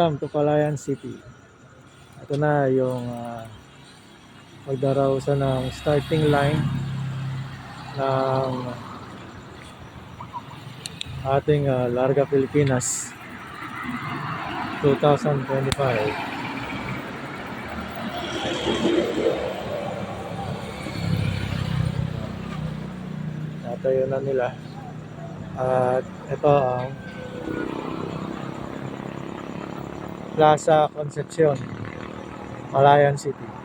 Welcome to Palayan City. Ito na yung uh, magdarausan ng starting line ng ating ah, Larga Pilipinas 2025. Natayo na nila. At ito ang Plaza Concepcion, Palayan City.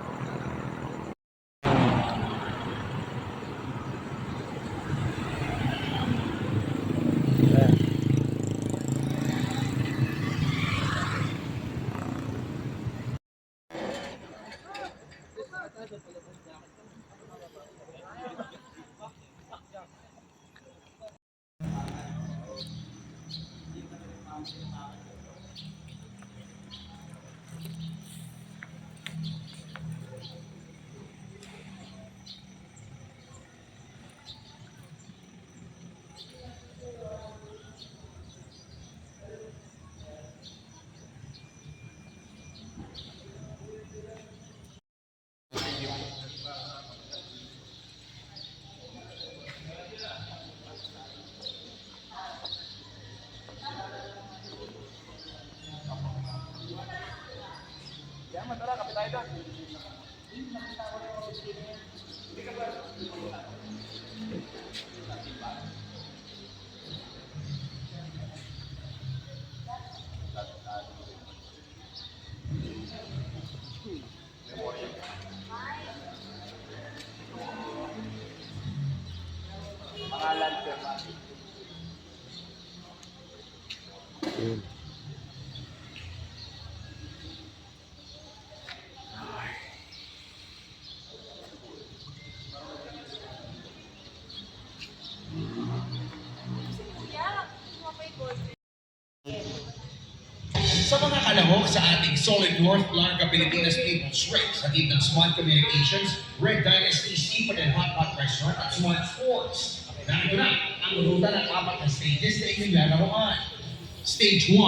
Ayan. Yun. Sa sa ating Solid North Larga Pilipinas People's Race, hatid ng Smart Communications, Red Dynasty Seafood and Hot Pot Restaurant at Smart Sports. Narito na ang ruta ng apat na stages na inyong lalaroan. Stage 1,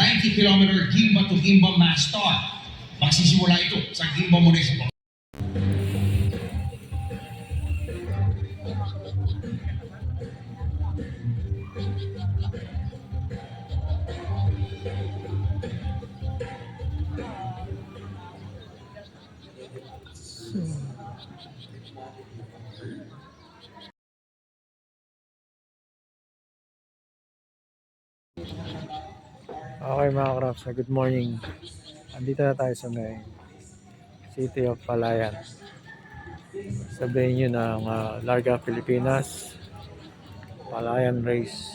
90 km Gimba to Gimba Mass Start. Magsisimula ito sa Gimba Municipal. Okay mga crafts, good morning. Andito na tayo sa may City of Palayan. Sa venue ng ah, Larga Pilipinas Palayan Race.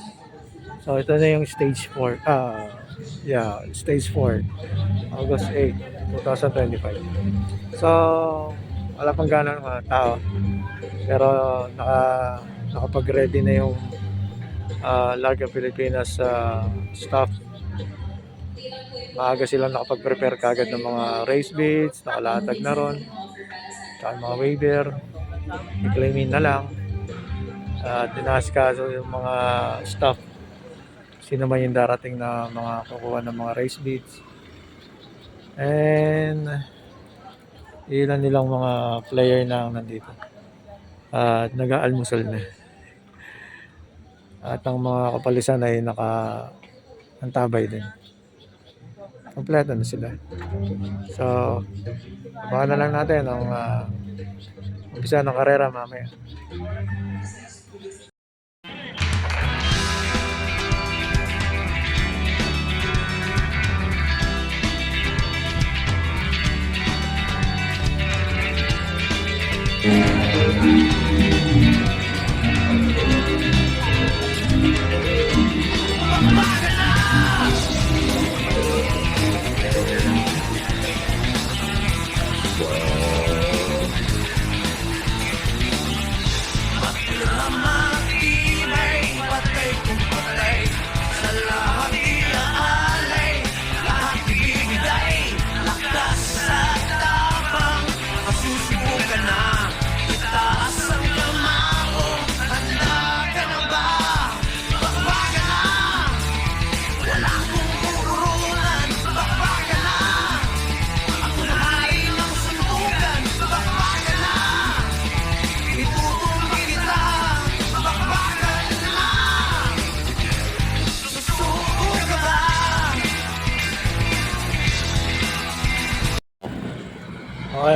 So ito na yung stage 4. Ah, yeah, stage 4. August 8, 2025. So, wala pang gana ng mga tao. Pero naka, nakapag-ready na yung ah, Larga Pilipinas sa staff maaga silang nakapag-prepare kagad ng mga race beats, nakalatag na ron, tsaka mga waiver, i-claimin na lang. At tinaaskaso yung mga staff, sino man yung darating na mga kukuha ng mga race beats. And ilan nilang mga player na nandito. At nag-aalmusal na. At ang mga kapalisan ay naka antabay din kompleto na sila. So, abangan na lang natin ang uh, umpisa ng karera mamaya. Masusubukan na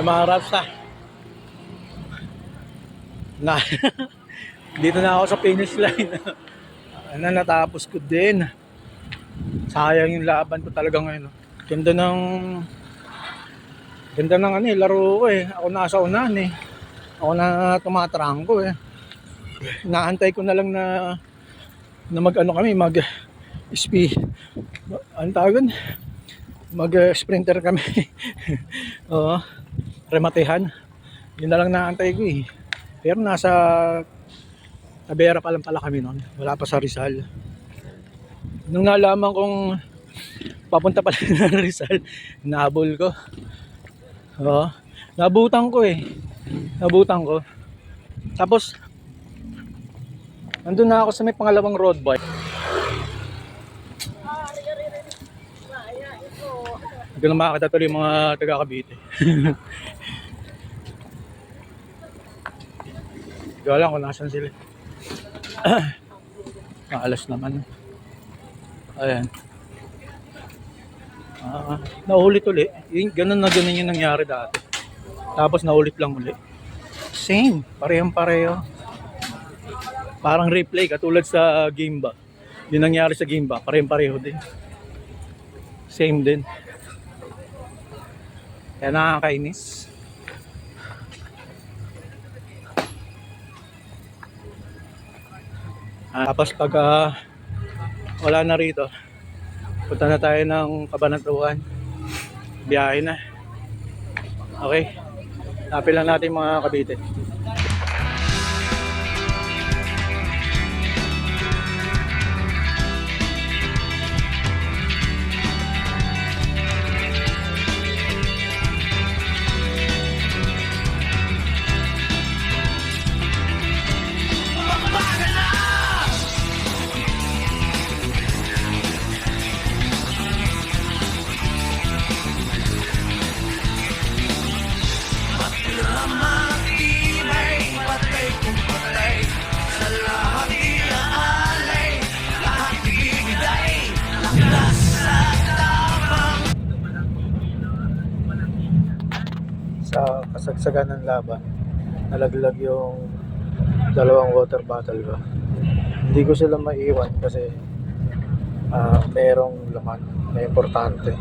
Raps ha. Na, dito na ako sa finish line. ano, natapos ko din. Sayang yung laban ko talaga ngayon. Ganda ng ganda ng ano eh, laro ko eh. Ako nasa unahan eh. Ako na tumatrangko eh. Naantay ko na lang na na mag ano kami, mag speed. Tawag yun? Mag uh, sprinter kami. Oo. Rematehan. Yun na lang naantay ko eh. Pero nasa Tabera pa lang pala kami noon. Wala pa sa Rizal. Nung nalaman kong papunta pala ng Rizal, nahabol ko. Oo. Nabutan ko eh. Nabutan ko. Tapos, nandun na ako sa may pangalawang road bike. Hindi na makakita tuloy yung mga taga Cavite. ko alam kung nasan sila. Maalas naman. Ayan. Ah, naulit uli. Yung, ganun na ganun yung nangyari dati. Tapos naulit lang uli. Same. Parehong pareho. Parang replay katulad sa game ba. Yung nangyari sa game ba, parehong pareho din. Same din. Kaya nakakainis. Tapos pag ah, wala na rito, punta na tayo ng Kabanatuan. Biyahe na. Okay. Napil lang natin mga kabite. Kasagsagan ng laban. Nalaglag yung dalawang water bottle ko. Hindi ko sila maiwan kasi ah, merong laman na importante.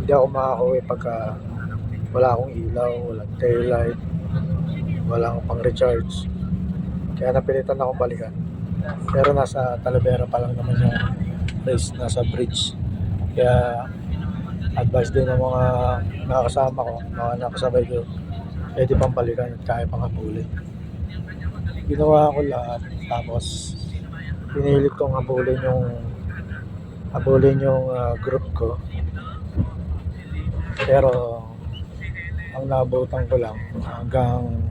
Hindi ako makakauwi pagka wala akong ilaw, walang taillight walang pang recharge. Kaya napilitan akong balikan. Pero nasa Talavera pa lang naman yung race nasa bridge. Kaya advice din ng mga nakakasama ko, mga nakasabay ko, pwede pang balikan at kaya pang habulin. Ginawa ko lahat, tapos pinilit kong habulin yung habulin yung ah, group ko. Pero ang nabutan ko lang hanggang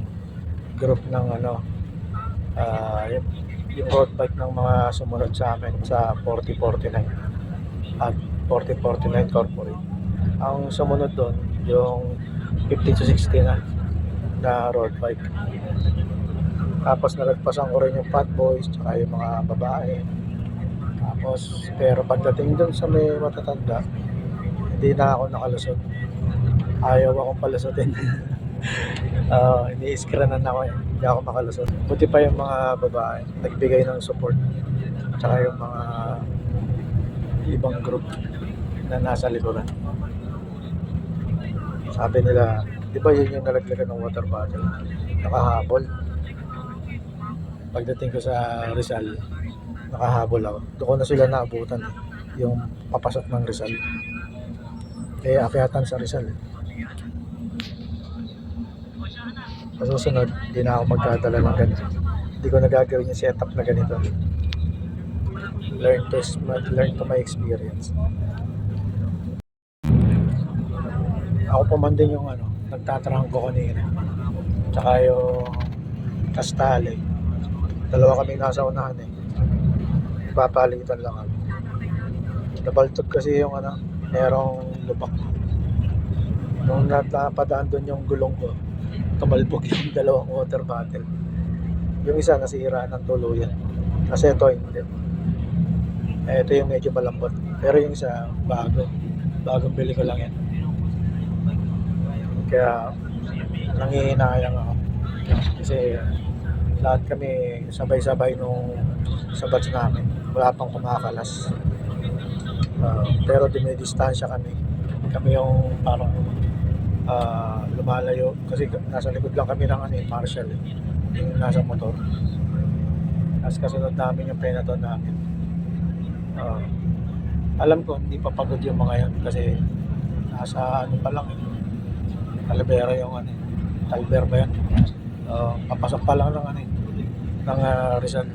group ng ano ah, yung, yung road bike ng mga sumunod sa amin sa 4049 at 4049 corporate. Ang sumunod doon yung 50 to 60 na na road bike. Tapos nalagpasan ko rin yung fat boys tsaka yung mga babae. Tapos pero pagdating doon sa may matatanda hindi na ako nakalusot. Ayaw akong palusotin uh, ini-scranan ako eh. Hindi ako makalusot. Buti pa yung mga babae nagbigay ng support. Tsaka yung mga ibang group na nasa likuran sabi nila, di ba yun yung nalaglagan ng water bottle? Nakahabol. Pagdating ko sa Rizal, nakahabol ako. Doon na sila naabutan eh, yung papasok ng Rizal. Eh, akyatan sa Rizal. eh. Sa susunod, na ako magdadala ng ganito. Hindi ko nagagawin yung setup na ganito. Learn to, learn to my experience. ako pa man din yung ano, nagtatrangko kanina. Tsaka yung kastale. Dalawa kami nasa unahan eh. Papalitan lang kami. Nabaltog kasi yung ano, merong lubak. Nung napadaan doon yung gulong ko, tumalbog yung dalawang water bottle. Yung isa nasira ng tuluyan. Kasi ito hindi. Eh, ito yung medyo malambot. Pero yung isa, bago. Bagong bili ko lang yan. Kaya nangihinayang ako. Kasi lahat kami sabay-sabay nung sa batch namin. Wala pang kumakalas. Ah, pero dumidistansya kami. Kami yung parang ah, lumalayo. Kasi nasa likod lang kami ng ano, eh, Marshall. Eh. Yung nasa motor. Tapos kasunod namin yung peloton namin. Ah, alam ko, hindi pa pagod yung mga yan kasi nasa ano pa lang eh. Yung ano eh. Talber ba yan? Uh, papasok pa lang ng ano eh. Ng ah, Rizal.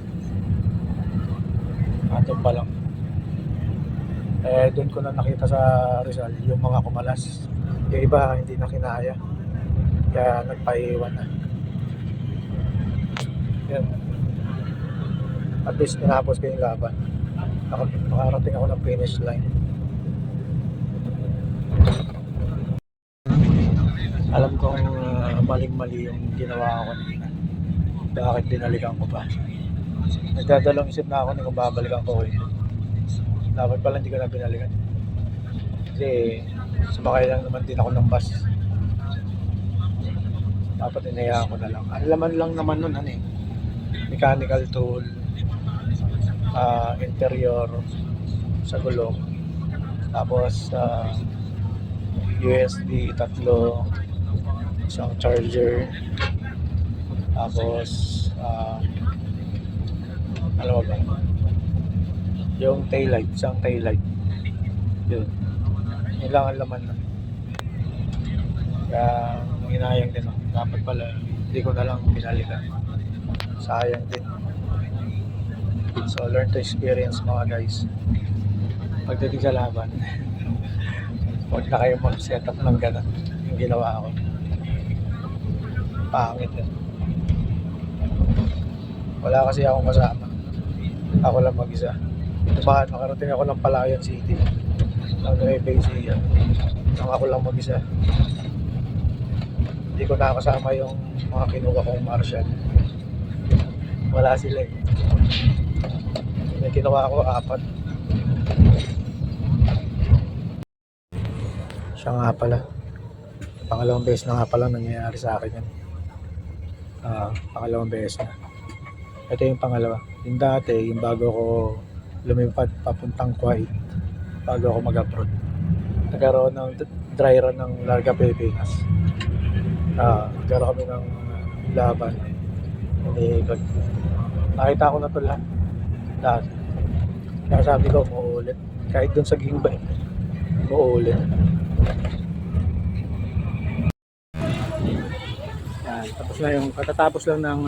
Ato pa lang. Eh, doon ko na nakita sa Rizal yung mga kumalas. Yung iba hindi na kinaya. Kaya nagpaiwan na. Yan. At least tinapos ko yung laban. Naka- Nakarating ako ng finish line. Alam kong uh, maling-mali yung ginawa ko kanina. Bakit binalikan ko pa? Nagdadalong isip na ako na kung babalikan ko hindi. Dapat pala hindi ko na binalikan. Kasi sumakay lang naman din ako ng bus. Dapat inayaan ko na lang. Ang laman lang naman nun ano eh. Mechanical tool, ah, interior sa gulong. Tapos ah, USB tatlo, isang charger. Tapos ah, ano ba? Yung taillight, isang taillight. Yun. Yun lang ang laman nun. Kaya hinayang din ako. Dapat pala, hindi ko na lang binalikan. Sayang din. So, learn to experience mga guys. Pagdating sa laban, huwag na kayo mag-set up ng gano'n. Yung ginawa ko. Pangit yun. Wala kasi akong kasama. Ako lang mag-isa. Tumahan, nakarating ako ng Palayan City. Ang Nueva Ecija. Nang ako lang mag-isa. Hindi ko nakasama yung mga kinuha kong marshal. Wala sila eh. May kinuha ako apat. Siya nga pala. Pangalawang beses na nga pala nangyayari sa akin yan. Ah, pangalawang beses na. Ito yung pangalawa. Yung dati, yung bago ko lumipad papuntang Kuwait, bago ako mag-abroad. Nagkaroon ng dry run ng Larga Pilipinas. Ah, nagkaroon kami ng laban. Iniikot. Nakita ko na ito lahat. Lahat. Kaya sabi ko, muulit. Kahit dun sa Gingbay, muulit. Yan, tapos na yung katatapos lang ng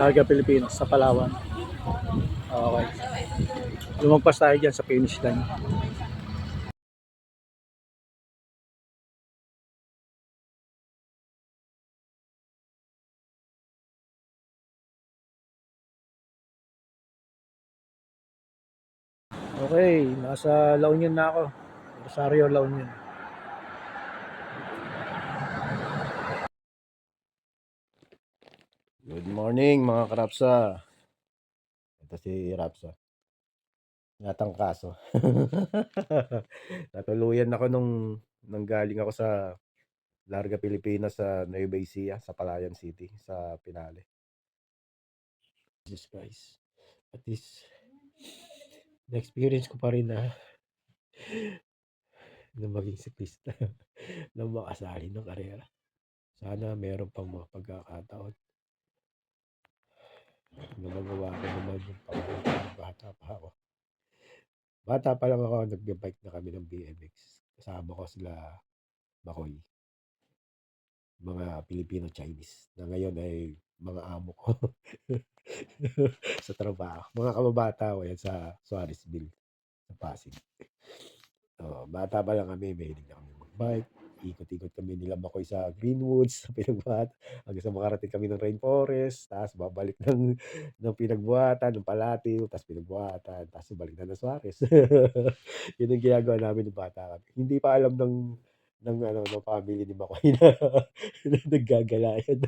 Larga Pilipinas sa Palawan. Okay. Lumagpas tayo dyan sa finish line. Nasa La Union na ako. Rosario, La Union. Good morning mga karapsa. Ito si Rapsa. Ngatang kaso. Natuluyan ako nung nang galing ako sa Larga Pilipinas sa Nueva Ecija, sa Palayan City, sa Pinale. Jesus Christ. At least, na-experience ko pa rin na na maging siklista na makasali ng karera. Sana meron pang mga pagkakataon na magawa ko naman yung pangarap bata pa ako. Bata pa lang ako, nag-bike na kami ng BMX. Kasama ko sila Bakoy. Mga Filipino-Chinese na ngayon ay mga amo ko sa trabaho. Mga kababata ko yan sa Suarezville, sa Pasig. Oh, bata pa lang kami, mahilig na kami mag-bike. Ikot-ikot kami nila Bakoy sa Greenwoods, sa pinagbuhat. Hanggang sa makarating kami ng rainforest. Tapos babalik ng, ng pinagbuhatan, ng Palatio. Tapos pinagbuhatan. Tapos balik na ng Suarez. Yun ang ginagawa namin ng bata kami. Hindi pa alam ng ng ano ng family ni Makoy na, na naggagalayan.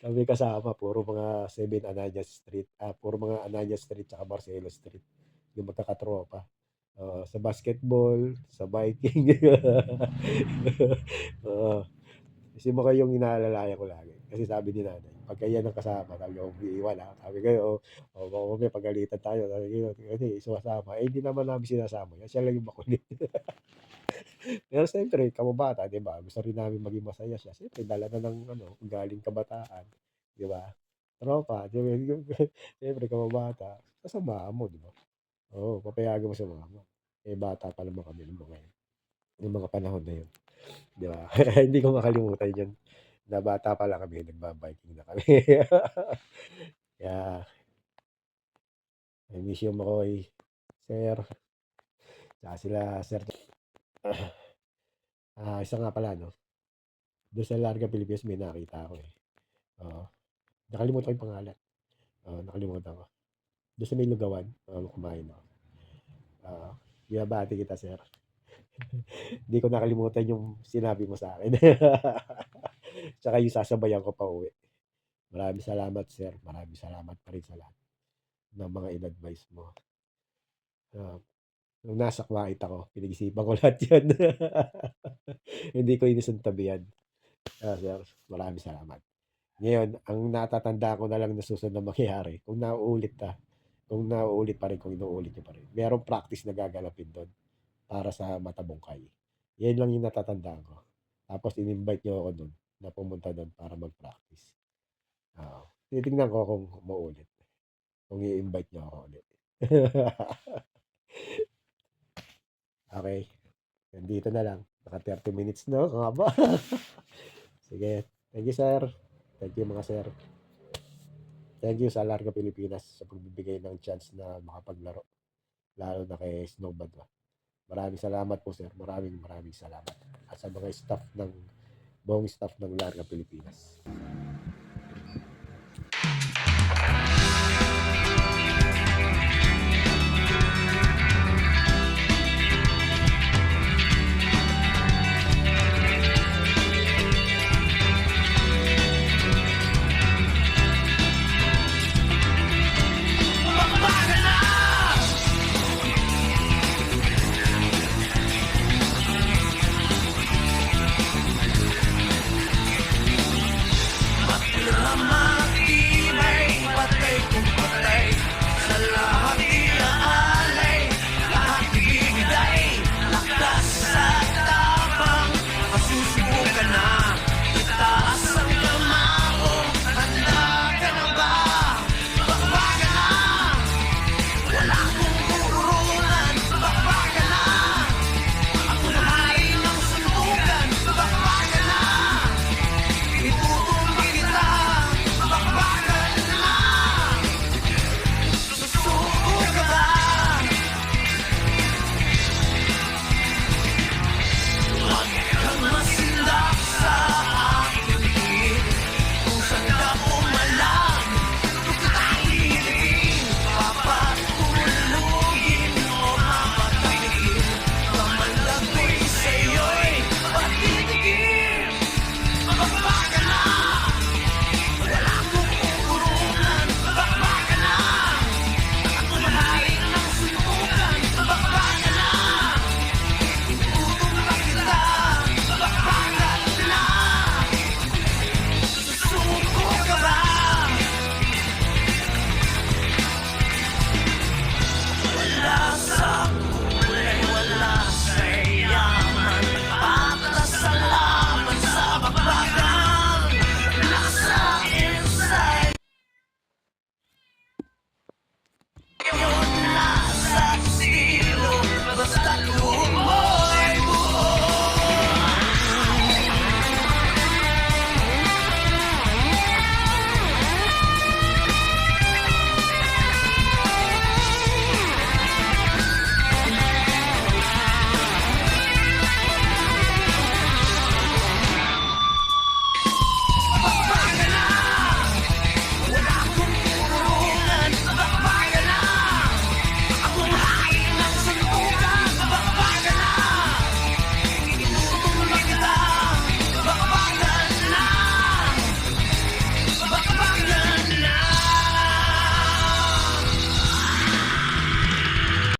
kami kasama puro mga 7 Ananya Street, ah puro mga Ananya Street at Marcelo Street. Yung magkakatropa. Oo. sa basketball, sa biking. Oo. Si Makoy yung inaalalayan ko lagi. Kasi sabi ni nanay, pagka yan ang kasama, sabi ko, "Huwag mo iiwan ha." Sabi ko, "Oo, oh, baka mamaya pagalitan tayo." Sabi ko, kasi sumasama. Eh, hindi naman namin sinasama yan. Siya lang yung makulit. Pero siyempre, kababata, di ba? Gusto rin namin maging masaya siya. Siyempre, dala na ng ano, galing kabataan. Di ba? Tropa, di ba? Siyempre, kababata. Sasamahan mo, di ba? Oo, papayagan mo sumama. Eh, bata pa naman kami nung mga yun. Nung mga panahon na yun. Di ba? Hindi ko makalimutan yun. Na bata pa lang kami, nagba-biking na kami. Kaya, I miss you, Makoy. Sir. Tsaka sila, Sir. Ah, isa nga pala, no? Doon sa Larga Pilipinas, may nakita ako eh. Oo. Nakalimutan ko yung pangalan. Oo, nakalimutan ko. Doon sa may lugawan, uh, kumain ako. Oo. Binabati kita, sir. Hindi ko nakalimutan yung sinabi mo sa akin. Tsaka yung sasabayan ko pa uwi. Maraming salamat, sir. Maraming salamat pa rin sa lahat ng mga in-advise mo. Uh, nung nasa Kuwait ako, pinag-isipan ko lahat yan. Hindi ko inisuntabi yan. Ah, sir, maraming salamat. Ngayon, ang natatanda ko na lang na susunod na mangyayari, kung nauulit na, kung nauulit pa rin, kung inuulit nyo pa rin, merong practice na gagalapin doon para sa matabungkay. Yan lang yung natatandaan ko. Tapos in-invite nyo ako doon na pumunta doon para mag-practice. Uh, titignan ko kung mauulit. Kung i-invite nyo ako ulit. okay. Nandito na lang. Naka 30 minutes na. Nga ba? Sige. Thank you, sir. Thank you, mga sir. Thank you sa Larga Pilipinas sa pagbibigay ng chance na makapaglaro. Lalo na kay Snowbad. Ba. Maraming salamat po, sir. Maraming maraming salamat. At sa mga staff ng buong staff ng Larga Pilipinas.